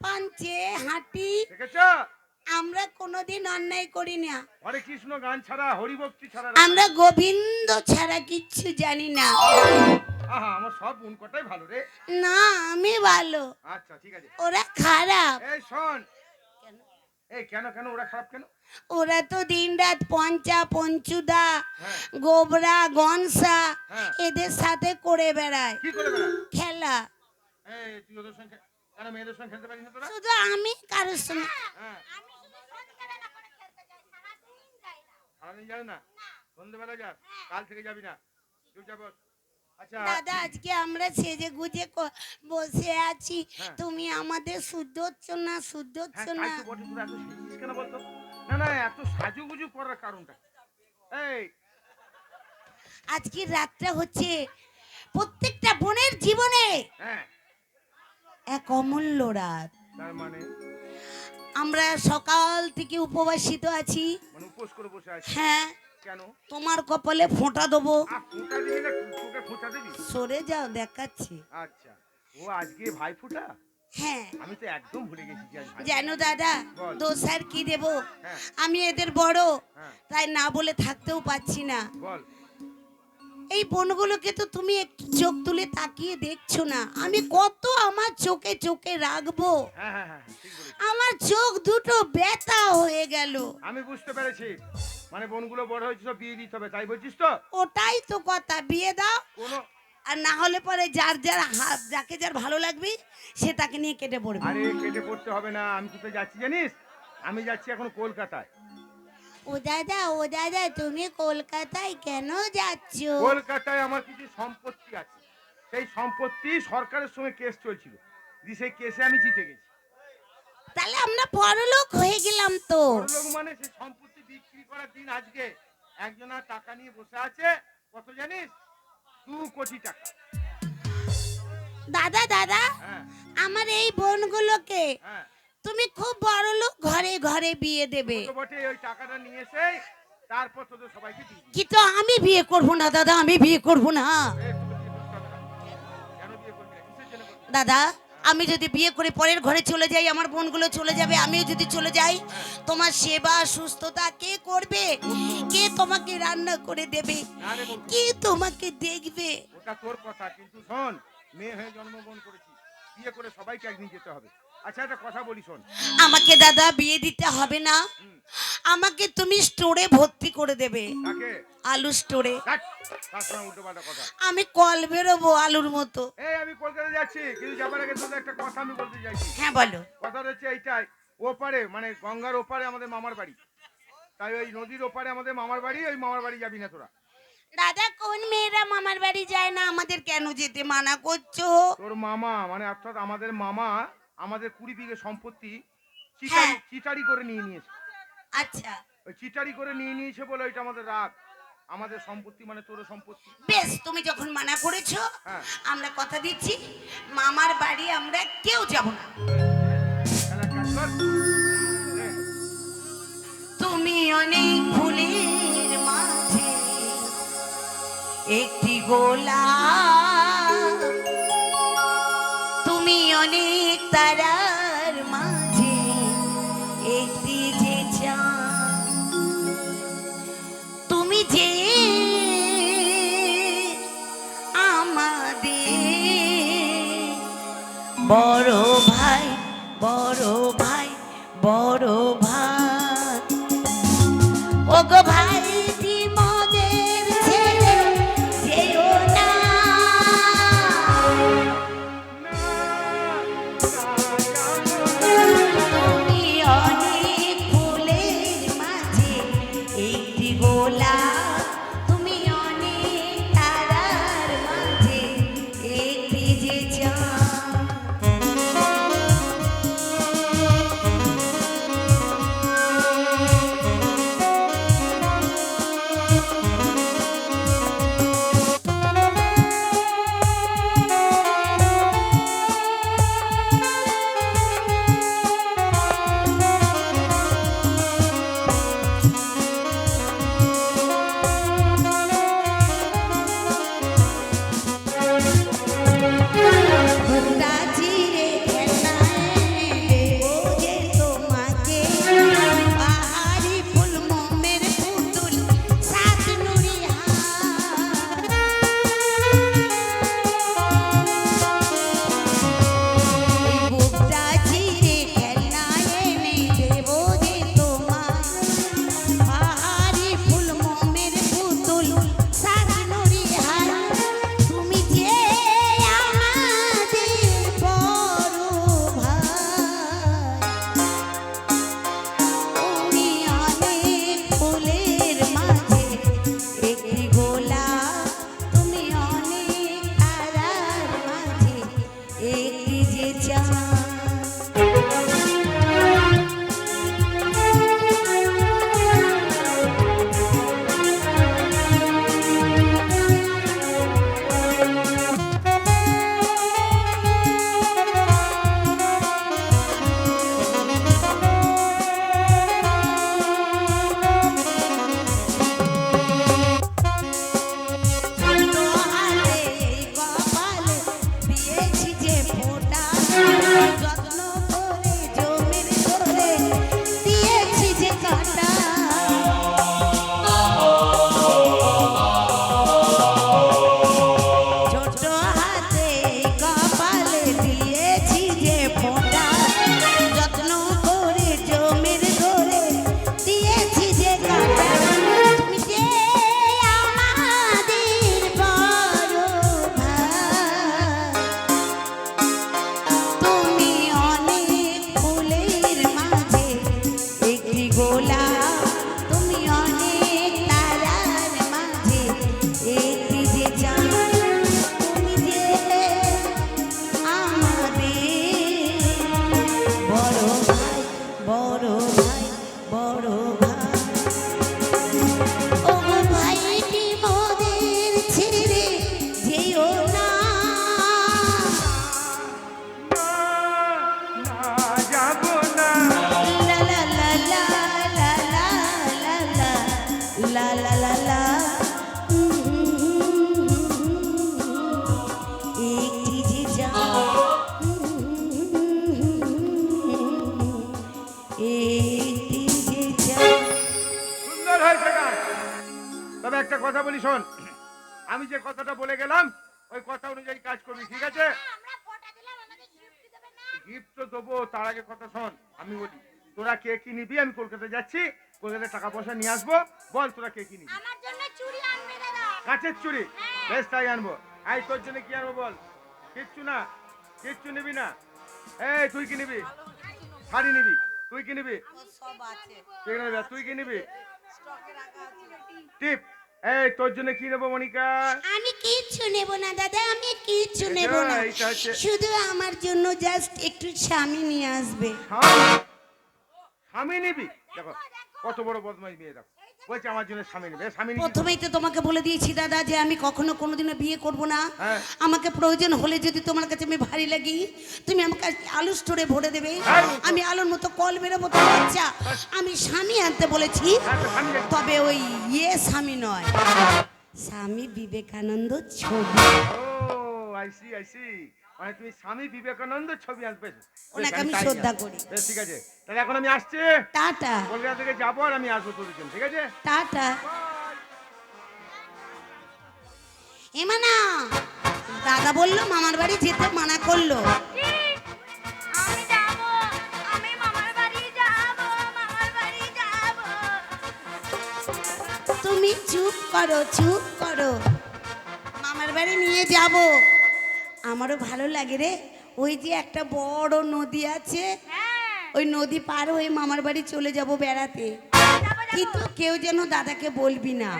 পাঞ্চে হাঁটি। দেখেছ? আমরা কোনোদিন অন্যায় করি না। হরে কৃষ্ণ গান ছাড়া হরিভক্তি ছাড়া আমরা গোবিন্দ ছাড়া কিচ্ছু জানি না। আহা আমার সব গুণ কটাই ভালো রে। না আমি ভালো। আচ্ছা ঠিক আছে। ওরা খারাপ। এই শোন। এই কেন কেন ওরা খারাপ কেন? ওরা তো দিন রাত পঞ্চা পঞ্চুদা হ্যাঁ। গোবরা গনসা হ্যাঁ। এদের সাথে করে বেড়ায়। কি করে বেড়া খেলা। এই তুই ওদের সঙ্গে কেন মেয়েদের সঙ্গে খেলতে পারিস না তোরা? শুধু আমি কারোর সঙ্গে। হ্যাঁ। সারাদিন যাবে না? সন্ধ্যেবেলা যা কাল থেকে যাবি না? চুপচাপ বস। আচ্ছা। দাদা আজকে আমরা সেজে গুজে বসে আছি। হ্যাঁ। তুমি আমাদের শুদ্ধ হচ্ছ না শুদ্ধ হচ্ছ হ্যাঁ না? কেন বলতো? না না এত সাজুগুজু করার কারণটা। এই। আজকে রাতটা হচ্ছে প্রত্যেকটা বোনের জীবনে। হ্যাঁ। এক অমূল্য রাত। তার মানে? আমরা সকাল থেকে উপবাসিত আছি। মানে উপোস করে বসে আছিস হ্যাঁ। কেন? তোমার কপালে ফোঁটা দেবো। ফোঁটা দিবি না তোকে খোঁচা দিবি? সরে যাও দেখাচ্ছি। আচ্ছা। ও আজকে ভাই ফুটা? হ্যাঁ। আমি তো একদম ভুলে গেছি যে আজ ভাই জানো দাদা। দোষ আর কি দেব? হ্যাঁ। আমি এদের বড়। হ্যাঁ। তাই না বলে থাকতেও পাচ্ছি না। বল। এই বোনগুলোকে তো তুমি একটু চোখ তুলে তাকিয়ে দেখছ না। আমি কত আমার চোখে চোখে রাখব। হ্যাঁ হ্যাঁ হ্যাঁ আমার চোখ দুটো ব্যথা হয়ে গেল। আমি বুঝতে পেরেছি। মানে বোনগুলো বড় হয়েছে সব বিয়ে দিতে হবে তাই বলছিস তো? ওটাই তো কথা বিয়ে দাও। কোনো আর না হলে পরে যার যার হাত যাকে যার ভালো লাগবে সে তাকে নিয়ে কেটে পড়বে। আরে কেটে পড়তে হবে না। আমি কোথায় যাচ্ছি জানিস? আমি যাচ্ছি এখন কলকাতায়। ও দাদা ও দাদা তুমি কলকাতায় কেন যাচ্ছ? কলকাতায় আমার কিছু সম্পত্তি আছে। সেই সম্পত্তি সরকারের সঙ্গে কেস চলছিল। দি সেই কেসে আমি জিতে গেছি। তাহলে আমরা বড়লোক হয়ে গেলাম তো। বড়লোক মানে সেই সম্পত্তি বিক্রি করার দিন আজকে একজনের টাকা নিয়ে বসে আছে। কত জানিস? দু কোটি টাকা। দাদা দাদা হ্যাঁ। আমার এই বোনগুলোকে হ্যাঁ। তুমি খুব বড়লোক ঘরে ঘরে বিয়ে দেবে। কিন্তু আমি বিয়ে করব না দাদা আমি বিয়ে করব না? দাদা? আমি যদি বিয়ে করে পরের ঘরে চলে যাই আমার বোনগুলো চলে যাবে আমিও যদি চলে যাই তোমার সেবা সুস্থতা কে করবে? কে তোমাকে রান্না করে দেবে? কে তোমাকে দেখবে? ওটা তোর কথা কিন্তু শোন মেয়ে হয়ে জন্মগ্রহণ করেছি বিয়ে করে সবাইকে একদিন যেতে হবে। আচ্ছা একটা কথা বলি শোন। আমাকে দাদা বিয়ে দিতে হবে না। আমাকে তুমি স্টোরে ভর্তি করে দেবে। আলু স্টোরে। আমি কল বেরোবো আলুর মতো। এই আমি কলকাতা যাচ্ছি কিন্তু যাবার আগে তোদের একটা কথা আমি বলতে চাইছি। হ্যাঁ বলো। কথা হচ্ছে এইটাই ওপারে মানে গঙ্গার ওপারে আমাদের মামার বাড়ি। তাই ওই নদীর ওপারে আমাদের মামার বাড়ি ওই মামার বাড়ি যাবি না তোরা। দাদা কোন মেয়েরা মামার বাড়ি যায় না? আমাদের কেন যেতে মানা করছ? তোর মামা মানে অর্থাৎ আমাদের মামা আমাদের কুড়ি বিঘে সম্পত্তি চিটারি হ্যাঁ। চিটারি করে নিয়ে নিয়েছে। আচ্ছা। ওই চিটারি করে নিয়ে নিয়েছে বলে ওইটা আমাদের রাগ। আমাদের সম্পত্তি মানে তোর সম্পত্তি। বেশ তুমি যখন মানা করেছ হ্যাঁ। আমরা কথা দিচ্ছি। মামার বাড়ি আমরা কেউ যাব না। তুমি অনেক ফুলের মাঝে একটি গোলা তারার মাঝে একটি যে। তুমি যে আমাদের বড় ভাই বড় ভাই বড় ভাই বড় যে কথাটা বলে গেলাম ওই কথা অনুযায়ী কাজ করবি ঠিক আছে? গিফট তো দেবো তার আগে কথা শোন আমি বলি তোরা কে কি নিবি? আমি কলকাতা যাচ্ছি কলকাতায় টাকা পয়সা নিয়ে আসব বল তোরা কে কি নিবি? আমার জন্য চুড়ি আনবে দাদা। কাঁচের চুড়ি? বেশ তাই আনব। এই তোর জন্য কি আনব বল? কিচ্ছু না কিচ্ছু নিবি না। এই তুই কি নিবি? শাড়ি নিবি। তুই কি নিবি? সব আছে। কে নেবে তুই কি নিবি? টিপ। এই তোর জন্য কি নেব মনিকা? আমি কিচ্ছু নেব না দাদা আমি কিচ্ছু নেব না। এইটা হচ্ছে- শুধু আমার জন্য জাস্ট একটু স্বামী নিয়ে আসবে। স্বামী? স্বামী নিবি? দেখো কত বড় বদমাই মেয়ে দেখো। বলছে আমার জন্য স্বামী নেবে। স্বামী প্রথমেই তো তোমাকে বলে দিয়েছি দাদা যে আমি কখনো কোনোদিনও বিয়ে করব না। হ্যাঁ। আমাকে প্রয়োজন হলে যদি তোমার কাছে আমি ভারী লাগি তুমি আমাকে আলু স্টোরে ভরে দেবে। হ্যাঁ। আমি আলুর মতো কল বেরোবো বাচ্চা। আমি স্বামী আনতে বলেছি হ্যাঁ। তবে ওই ইয়ে স্বামী নয়। স্বামী বিবেকানন্দ ছবি। ও আইসি আইসি মানে তুমি স্বামী বিবেকানন্দ ছবি আনবে ওনাকে আমি শ্রদ্ধা করি। বেশ ঠিক আছে। তাহলে এখন আমি আসছি। টাটা। কলকাতা থেকে যাব আর আমি আসব তোর জন্য ঠিক আছে? টাটা। এমানা দাদা বলল মামার বাড়ি যেতে মানা করল। আমি যাব আমি মামার বাড়ি যাব মামার বাড়ি যাব। তুমি চুপ করো চুপ করো। মামার বাড়ি নিয়ে যাব। আমারও ভালো লাগে রে। ওই যে একটা বড় নদী আছে। হ্যাঁ। ওই নদী পার হয়ে মামার বাড়ি চলে যাব বেড়াতে। কিন্তু কেউ যেন দাদাকে বলবি না।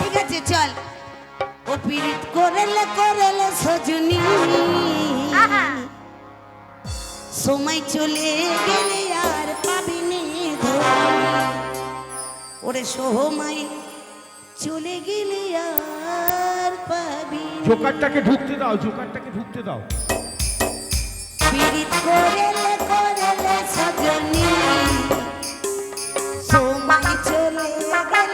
ঠিক আছে চল। ও পিরিত করেলে করেলে সজনী। সময় চলে গেলে আর পাবি নে ওরে সময় চলে গেলে আর পাবি। জোকারটাকে ঢুকতে দাও জোকারটাকে ঢুকতে দাও পিরিত করেলে করেলে সজনী সময় চলে গেলে